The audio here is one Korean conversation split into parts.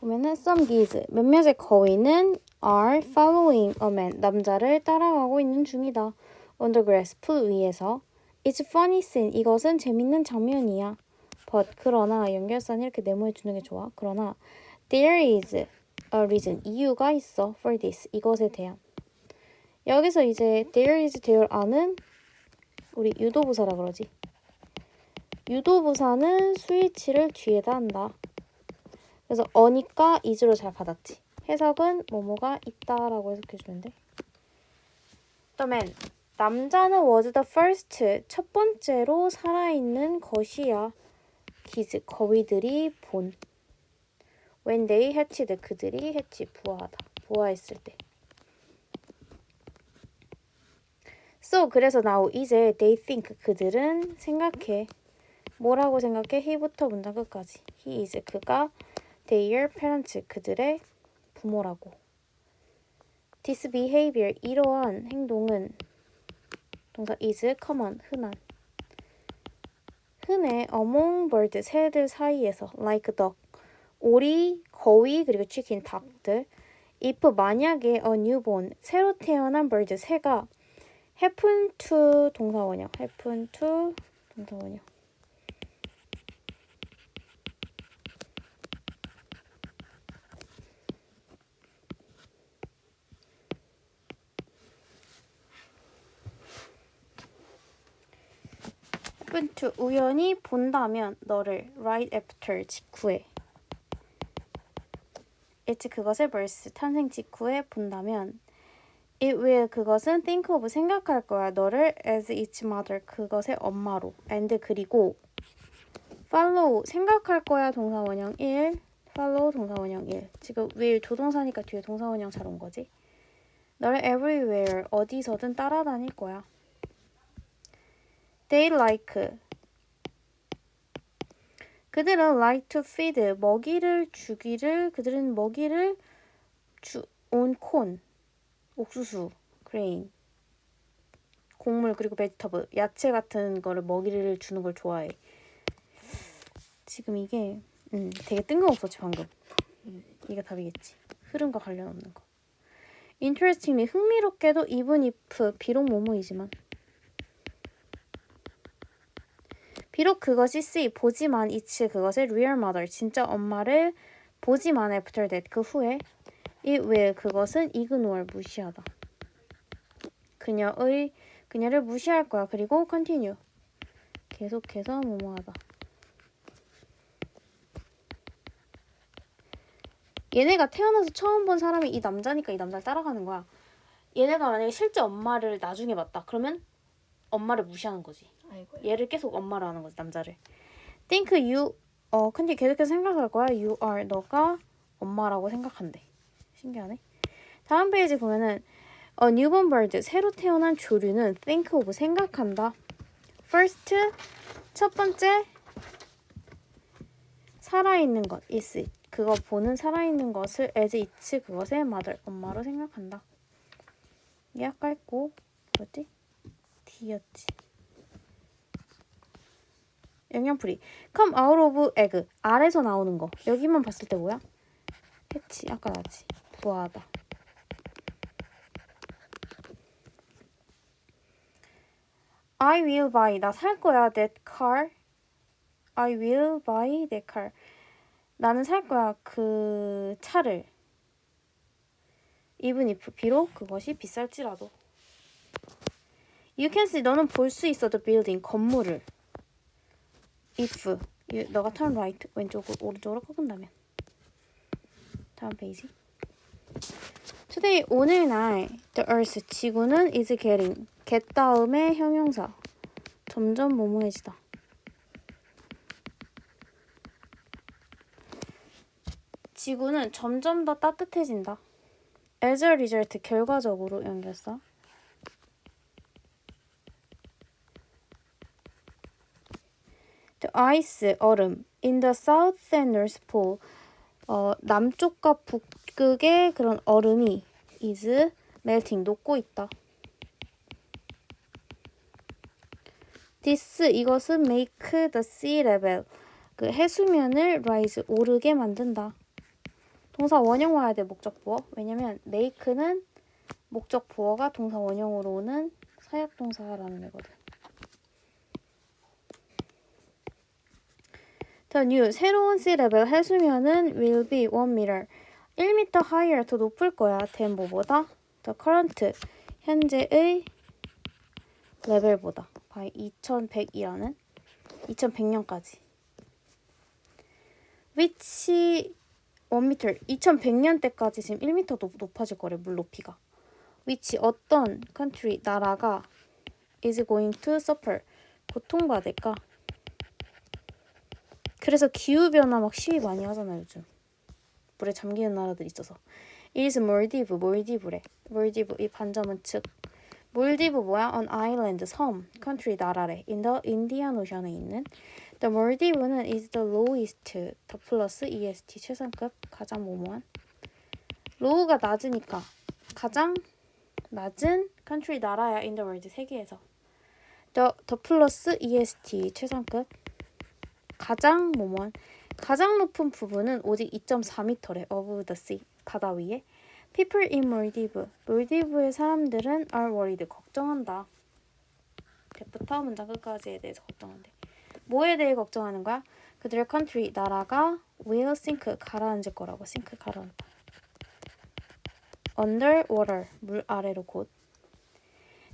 보면은 some geese 몇몇의 거위는 are following a man 남자를 따라가고 있는 중이다. on the grass 풀 위에서 it's funny scene 이것은 재밌는 장면이야. but 그러나 연결선 이렇게 네모해 주는 게 좋아. 그러나 there is a reason 이유가 있어 for this 이것에 대한 여기서 이제 there is there are는 우리 유도부사라 그러지. 유도부사는 스위치를 뒤에다 한다. 그래서 어니까 is로 잘 받았지. 해석은 뭐뭐가 있다라고 해석해주면 돼. Man. 남자는 was the first. 첫 번째로 살아있는 것이야. 기즈. 거위들이 본. When they hatched. 그들이 해치. 부화하다. 부화했을 때. So 그래서 now 이제 they think 그들은 생각해. 뭐라고 생각해? he부터 문장 끝까지. he is 그가 their parents 그들의 부모라고. This behavior 이러한 행동은 동사 is common 흔한 흔해 among birds 새들 사이에서 like duck 오리, 거위 그리고 치킨, 닭들 if 만약에 a newborn 새로 태어난 bird 새가 happen to 동사 원형 happen to 동사 원형 happen to 우연히 본다면 너를 right after 직후에. It 그것을 birth 탄생 직후에 본다면 it will 그것은 think of 생각할 거야. 너를 as its mother 그것의 엄마로. and 그리고 follow 생각할 거야 동사 원형 1 follow 동사 원형 1 지금 will 조동사니까 뒤에 동사 원형 잘 온 거지? 너를 everywhere 어디서든 따라다닐 거야 They like. 그들은 like to feed. 먹이를 주기를 그들은 먹이를 주 corn. 옥수수, grain. 곡물 그리고 vegetable. 야채 같은 거를 먹이를 주는 걸 좋아해. 지금 이게 음, 되게 뜬금없었지 방금. 음, 이게 답이겠지. 흐름과 관련 없는 거. Interestingly 흥미롭게도 even if 비록 뭐뭐이지만 비록 그것이 see 보지만 it's 그것의 real mother 진짜 엄마를 보지만 after that 그 후에 it will 그것은 ignore 무시하다. 그녀의 그녀를 무시할 거야. 그리고 continue 계속해서 뭐뭐하다. 얘네가 태어나서 처음 본 사람이 이 남자니까 이 남자를 따라가는 거야. 얘네가 만약에 실제 엄마를 나중에 봤다. 그러면 엄마를 무시하는 거지. 아이고. 얘를 계속 엄마로 하는 거지 남자를. Think you 어 근데 계속해서 생각할 거야. You are 너가 엄마라고 생각한대. 신기하네. 다음 페이지 보면은 a newborn bird 새로 태어난 조류는 think of 생각한다. First 첫 번째 살아있는 것 is 그거 보는 살아있는 것을 as it's 그것의 mother 엄마로 생각한다. 아까 했고 뭐지? D였지. 영양풀이 come out of egg 알에서 나오는 거 여기만 봤을 때 뭐야? 해치 아까 나왔지 부화하다 I will buy 나 살 거야 that car I will buy that car 나는 살 거야 그 차를 even if 비록 그것이 비쌀지라도 You can see 너는 볼 수 있어 the building 건물을 if 유- 너가 turn right 왼쪽으로 오른쪽으로 꺾은다면. 다음 페이지. Today 오늘날 the earth 지구는 is getting get 다음에 형용사. 점점 모모해지다. 지구는 점점 더 따뜻해진다. As a result 결과적으로 연결사 ice 얼음 in the south and north pole 어, 남쪽과 북극의 그런 얼음이 is melting 녹고 있다. This 이것은 make the sea level 그 해수면을 rise 오르게 만든다. 동사 원형 와야 돼 목적 보어. 왜냐면 make는 목적 보어가 동사 원형으로 오는 사역 동사라는 애거든. The new 새로운 sea level 해수면은 will be 1m 1m higher 더 높을 거야. than 뭐보다? The current 현재의 레벨보다 by 2100이라는 2100년까지. which 1m 2100년 때까지 지금 1m 높, 높아질 거래 물 높이가. which 어떤 country 나라가 is going to suffer 고통받을까? 그래서 기후 변화 막 시위 많이 하잖아 요즘. 물에 잠기는 나라들 있어서. is 몰디브 몰디브래. 몰디브 이 반점은 즉 몰디브 뭐야? on island 섬 country 나라래. in the Indian Ocean에 있는 The 몰디브는 is the lowest 더 플러스 EST 최상급 가장 모모한 로우가 낮으니까 가장 낮은 country 나라야 in the world 세계에서 the, 더 플러스 EST 최상급 가장 모모한 가장 높은 부분은 오직 2.4m래. Above the sea. 바다 위에. People in 몰디브 몰디브의 사람들은 are worried. 걱정한다. 대부터 문장 끝까지에 대해서 걱정한대. 뭐에 대해 걱정하는 거야? 그들의 country 나라가 will sink 가라앉을 거라고. sink 가라앉다 under water. 물 아래로 곧.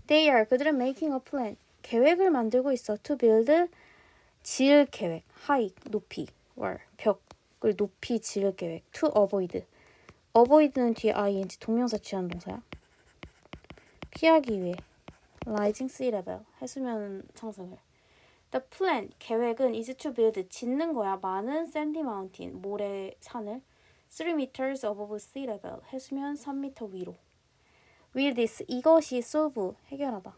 They are 그들은 making a plan. 계획을 만들고 있어. To build 지을 계획 high 높이 wall 벽을 높이 지을 계획 to avoid avoid는 뒤에 ing 동명사 취한 동사야 피하기 위해 rising sea level 해수면 상승을 The plan 계획은 is to build 짓는 거야 많은 sandy mountain 모래 산을 3 meters above sea level 해수면 3m 위로 Will this 이것이 solve 해결하다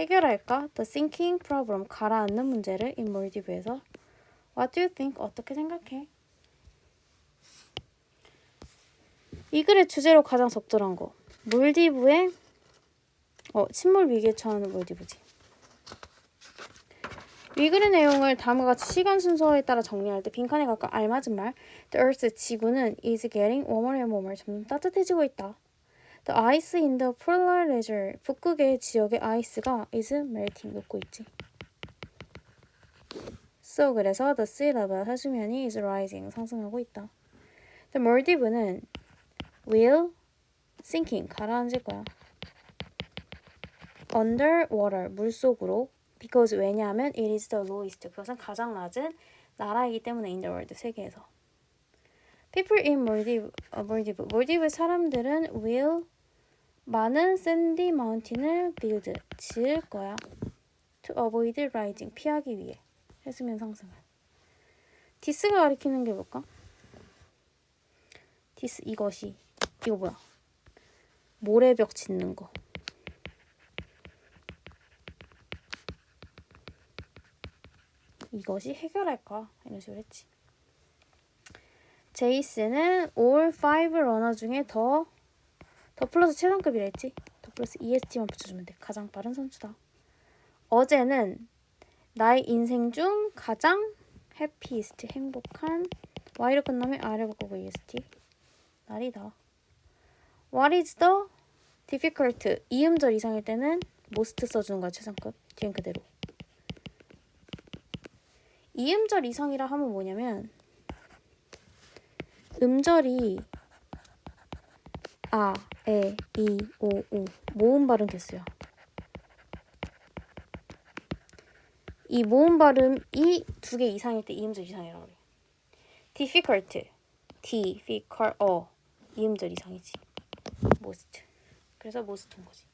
해결할까? The sinking problem 가라앉는 문제를 in 몰디브에서 What do you think? 어떻게 생각해? 이 글의 주제로 가장 적절한 거 몰디브의 어 침몰 위기에 처하는 몰디브지 이 글의 내용을 다음과 같이 시간 순서에 따라 정리할 때 빈칸에 각각 알맞은 말 The Earth 지구는 is getting warmer and warmer 점점 따뜻해지고 있다. The ice in the polar region 북극의 지역의 아이스가 is melting 녹고 있지. So 그래서 the sea level 해수면이 is rising 상승하고 있다. The Maldive는 will sinking 가라앉을 거야. Underwater 물속으로 because 왜냐하면 it is the lowest 그것은 가장 낮은 나라이기 때문에 in the world 세계에서 people in Maldives 어, Maldives 몰디브 사람들은 will 많은 sandy mountain을 build 지을 거야 to avoid rising 피하기 위해 해수면 상승을 디스가 가리키는 게 뭘까? 디스 이것이 이거 뭐야? 모래벽 짓는 거 이것이 해결할까? 이런 식으로 했지. 제이스는 all five 러너 중에 더, 더 플러스 최상급이라 했지. 더 플러스 EST만 붙여주면 돼. 가장 빠른 선수다. 어제는 나의 인생 중 가장 해피이스트 행복한 Y로 끝나면 R을 바꾸고 EST 날이다. What is the difficult? 이음절 이상일 때는 most 써주는 거야 최상급. 뒤엔 그대로. 이음절 이상이라 하면 뭐냐면 음절이 아, 에, 이, 오, 우 모음 발음 개수야. 이 모음 발음이 두 개 이상일 때 이음절 이상이라고 그래. difficult, difficult, 어, 이음절 이상이지. most. 그래서 most인 거지.